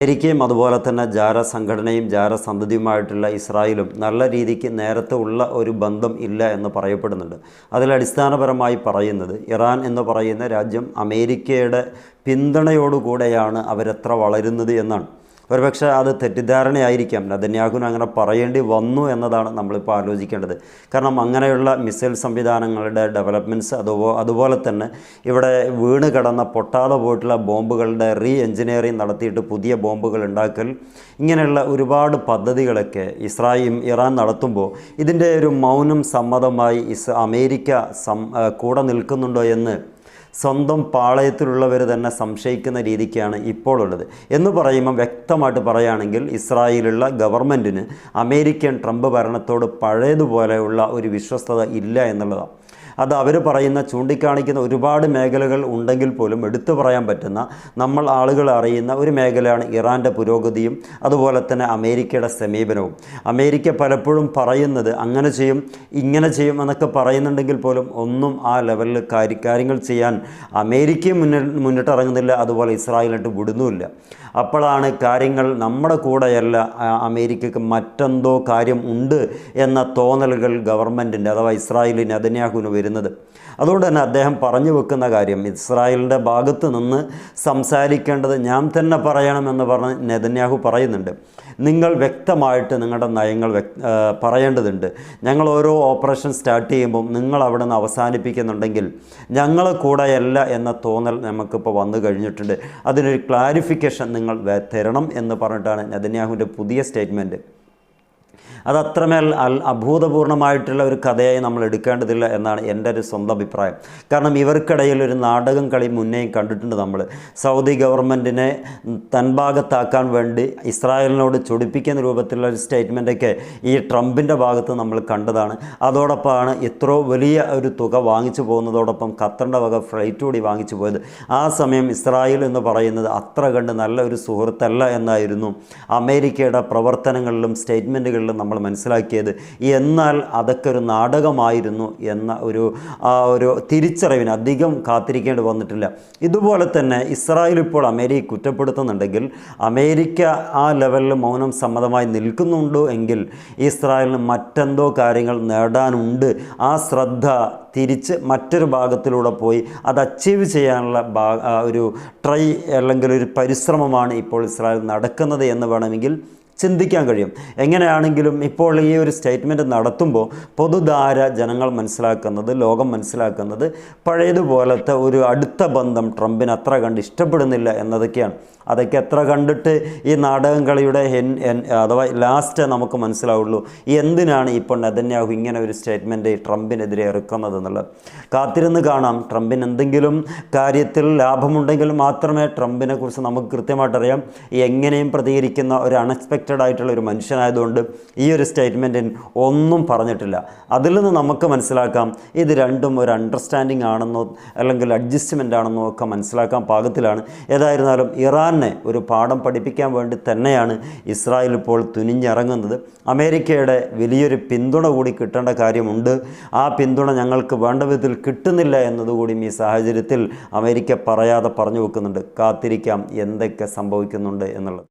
അമേരിക്കയും അതുപോലെ തന്നെ ജാര സംഘടനയും ജാര സന്തതിയുമായിട്ടുള്ള ഇസ്രായേലും നല്ല രീതിക്ക് നേരത്തെ ഉള്ള ഒരു ബന്ധം ഇല്ല എന്ന് പറയപ്പെടുന്നുണ്ട്. അതിൽ അടിസ്ഥാനപരമായി പറയുന്നത് ഇറാൻ എന്ന് പറയുന്ന രാജ്യം അമേരിക്കയുടെ പിന്തുണയോടുകൂടെയാണ് അവരെത്ര വളരുന്നത് എന്നാണ്. ഒരുപക്ഷെ അത് തെറ്റിദ്ധാരണയായിരിക്കാം. നദന്യാഹുവിന് അങ്ങനെ പറയേണ്ടി വന്നു എന്നതാണ് നമ്മളിപ്പോൾ ആലോചിക്കേണ്ടത്. കാരണം അങ്ങനെയുള്ള മിസൈൽ സംവിധാനങ്ങളുടെ ഡെവലപ്മെന്റ്സ് അതുപോ അതുപോലെ തന്നെ ഇവിടെ വീണ് കിടന്ന പൊട്ടാതെ പോയിട്ടുള്ള ബോംബുകളുടെ റീ എഞ്ചിനീയറിംഗ് നടത്തിയിട്ട് പുതിയ ബോംബുകൾ ഉണ്ടാക്കൽ ഇങ്ങനെയുള്ള ഒരുപാട് പദ്ധതികളൊക്കെ ഇസ്രായേൽ ഇറാൻ നടത്തുമ്പോൾ ഇതിന്റെ ഒരു മൗനം സമ്മതമായി ഇസ് അമേരിക്ക സം കൂടെ നിൽക്കുന്നുണ്ടോ എന്ന് സ്വന്തം പാളയത്തിലുള്ളവർ തന്നെ സംശയിക്കുന്ന രീതിക്കാണ് ഇപ്പോൾ ഉള്ളത് എന്ന് പറയുമ്പോൾ വ്യക്തമായിട്ട് പറയുകയാണെങ്കിൽ ഇസ്രായേലുള്ള ഗവൺമെന്റിന് അമേരിക്കൻ ട്രംപ് ഭരണത്തോട് പഴയതുപോലെയുള്ള ഒരു വിശ്വസ്തത ഇല്ല എന്നുള്ളതാണ്. അത് അവർ പറയുന്ന ചൂണ്ടിക്കാണിക്കുന്ന ഒരുപാട് മേഖലകൾ ഉണ്ടെങ്കിൽ പോലും എടുത്തു പറയാൻ പറ്റുന്ന നമ്മൾ ആളുകൾ അറിയുന്ന ഒരു മേഖലയാണ് ഇറാന്റെ പുരോഗതിയും അതുപോലെ തന്നെ അമേരിക്കയുടെ സമീപനവും. അമേരിക്ക പലപ്പോഴും പറയുന്നത് അങ്ങനെ ചെയ്യും ഇങ്ങനെ ചെയ്യും എന്നൊക്കെ പറയുന്നുണ്ടെങ്കിൽ പോലും ഒന്നും ആ ലെവലിൽ കാര്യ കാര്യങ്ങൾ ചെയ്യാൻ അമേരിക്കയും മുന്നിൽ മുന്നിട്ടിറങ്ങുന്നില്ല അതുപോലെ ഇസ്രായേലിട്ട് വിടുന്നുമില്ല. അപ്പോഴാണ് കാര്യങ്ങൾ നമ്മുടെ കൂടെയല്ല അമേരിക്കക്ക് മറ്റെന്തോ കാര്യം ഉണ്ട് എന്ന തോന്നലുകൾ ഗവൺമെന്റിന്റെ അഥവാ ഇസ്രായേലിന് നെതന്യാഹുവിന് വരുന്നത്. അതുകൊണ്ട് തന്നെ അദ്ദേഹം പറഞ്ഞു വെക്കുന്ന കാര്യം ഇസ്രായേലിന്റെ ഭാഗത്ത് നിന്ന് സംസാരിക്കേണ്ടത് ഞാൻ തന്നെ പറയണമെന്ന് പറഞ്ഞ് നെതന്യാഹു പറയുന്നുണ്ട്. നിങ്ങൾ വ്യക്തമായിട്ട് നിങ്ങളുടെ നയങ്ങൾ പറയേണ്ടതുണ്ട്. ഞങ്ങൾ ഓരോ ഓപ്പറേഷൻ സ്റ്റാർട്ട് ചെയ്യുമ്പോൾ നിങ്ങൾ അവിടെ നിന്ന് അവസാനിപ്പിക്കുന്നുണ്ടെങ്കിൽ ഞങ്ങൾ കൂടെയല്ല എന്ന തോന്നൽ നമുക്കിപ്പോൾ വന്നു കഴിഞ്ഞിട്ടുണ്ട്. അതിനൊരു ക്ലാരിഫിക്കേഷൻ നിങ്ങൾ തരണം എന്ന് പറഞ്ഞിട്ടാണ് നെതന്യാഹുവിന്റെ പുതിയ സ്റ്റേറ്റ്മെന്റ് അത് അത്രമേൽ അൽ അഭൂതപൂർണമായിട്ടുള്ള ഒരു കഥയായി നമ്മൾ എടുക്കേണ്ടതില്ല എന്നാണ് എന്റെ ഒരു സ്വന്തം അഭിപ്രായം. കാരണം ഇവർക്കിടയിൽ ഒരു നാടകം കളി മുന്നേയും കണ്ടിട്ടുണ്ട് നമ്മൾ. സൗദി ഗവൺമെന്റിനെ തൻഭാഗത്താക്കാൻ വേണ്ടി ഇസ്രായേലിനോട് ചൊടിപ്പിക്കുന്ന രൂപത്തിലുള്ള ഒരു സ്റ്റേറ്റ്മെന്റൊക്കെ ഈ ട്രംപിന്റെ ഭാഗത്ത് നമ്മൾ കണ്ടതാണ്. അതോടൊപ്പമാണ് ഇത്രയോ വലിയ ഒരു തുക വാങ്ങിച്ചു പോകുന്നതോടൊപ്പം ഖത്തറിന്റെ വക ഫ്ലൈറ്റ് കൂടി വാങ്ങിച്ചു പോയത്. ആ സമയം ഇസ്രായേൽ എന്ന് പറയുന്നത് അത്ര കണ്ട് നല്ല ഒരു സുഹൃത്തല്ല എന്നായിരുന്നു. അമേരിക്കയുടെ പ്രവർത്തനങ്ങളിലും സ്റ്റേറ്റ്മെന്റുകളിലും നമ്മൾ മനസ്സിലാക്കിയത്. എന്നാൽ അതൊക്കെ ഒരു നാടകമായിരുന്നു എന്ന ഒരു ആ ഒരു തിരിച്ചറിവിന് അധികം കാത്തിരിക്കേണ്ടി വന്നിട്ടില്ല. ഇതുപോലെ തന്നെ ഇസ്രായേൽ ഇപ്പോൾ അമേരിക്ക കുറ്റപ്പെടുത്തുന്നുണ്ടെങ്കിൽ അമേരിക്ക ആ ലെവലിൽ മൗനം സമ്മതമായി നിൽക്കുന്നുണ്ടോ എങ്കിൽ ഇസ്രായേലിന് മറ്റെന്തോ കാര്യങ്ങൾ നേടാനുണ്ട്. ആ ശ്രദ്ധ തിരിച്ച് മറ്റൊരു ഭാഗത്തിലൂടെ പോയി അത് അച്ചീവ് ചെയ്യാനുള്ള ഒരു ട്രൈ അല്ലെങ്കിൽ ഒരു പരിശ്രമമാണ് ഇപ്പോൾ ഇസ്രായേൽ നടക്കുന്നത് എന്ന് വേണമെങ്കിൽ ചിന്തിക്കാൻ കഴിയും. എങ്ങനെയാണെങ്കിലും ഇപ്പോൾ ഈ ഒരു സ്റ്റേറ്റ്മെന്റ് നടത്തുമ്പോൾ പൊതുധാര ജനങ്ങൾ മനസ്സിലാക്കുന്നത് ലോകം മനസ്സിലാക്കുന്നത് പഴയതുപോലത്തെ ഒരു അടുത്ത ബന്ധം ട്രംപിന് അത്ര കണ്ട് ഇഷ്ടപ്പെടുന്നില്ല എന്നതൊക്കെയാണ്. അതൊക്കെ എത്ര കണ്ടിട്ട് ഈ നാടകം കളിയുടെ അഥവാ ലാസ്റ്റ് നമുക്ക് മനസ്സിലാവുള്ളൂ. എന്തിനാണ് ഇപ്പോൾ നെതന്യാഹു ഇങ്ങനെ ഒരു സ്റ്റേറ്റ്മെന്റ് ട്രംപിനെതിരെ ഇറക്കുന്നത് എന്നുള്ളത്? കാത്തിരുന്ന് കാണാം. ട്രംപിന് എന്തെങ്കിലും കാര്യത്തിൽ ലാഭമുണ്ടെങ്കിൽ മാത്രമേ ട്രംപിനെ കുറിച്ച് നമുക്ക് കൃത്യമായിട്ട് അറിയാം എങ്ങനെയും പ്രതികരിക്കുന്ന ഒരു അൺഎക്സ്പെക്റ്റഡ് ആയിട്ടുള്ള ഒരു മനുഷ്യനായതുകൊണ്ട് ഈ ഒരു സ്റ്റേറ്റ്മെന്റിന് ഒന്നും പറഞ്ഞിട്ടില്ല. അതിൽ നിന്ന് നമുക്ക് മനസ്സിലാക്കാം ഇത് രണ്ടും ഒരു അണ്ടർസ്റ്റാൻഡിങ് ആണെന്നോ അല്ലെങ്കിൽ അഡ്ജസ്റ്റ്മെന്റ് ആണെന്നോ ഒക്കെ മനസ്സിലാക്കാൻ പാകത്തിലാണ്. ഏതായിരുന്നാലും ഇറാനെ ഒരു പാഠം പഠിപ്പിക്കാൻ വേണ്ടി തന്നെയാണ് ഇസ്രായേൽ ഇപ്പോൾ തുനിഞ്ഞിറങ്ങുന്നത്. അമേരിക്കയുടെ വലിയൊരു പിന്തുണ കൂടി കിട്ടേണ്ട കാര്യമുണ്ട്. ആ പിന്തുണ ഞങ്ങൾക്ക് വേണ്ട വിധത്തിൽ കിട്ടുന്നില്ല എന്നതുകൂടിയും ഈ സാഹചര്യത്തിൽ അമേരിക്ക പറയാതെ പറഞ്ഞു വെക്കുന്നുണ്ട്. കാത്തിരിക്കാം എന്തൊക്കെ സംഭവിക്കുന്നുണ്ട് എന്നുള്ളത്.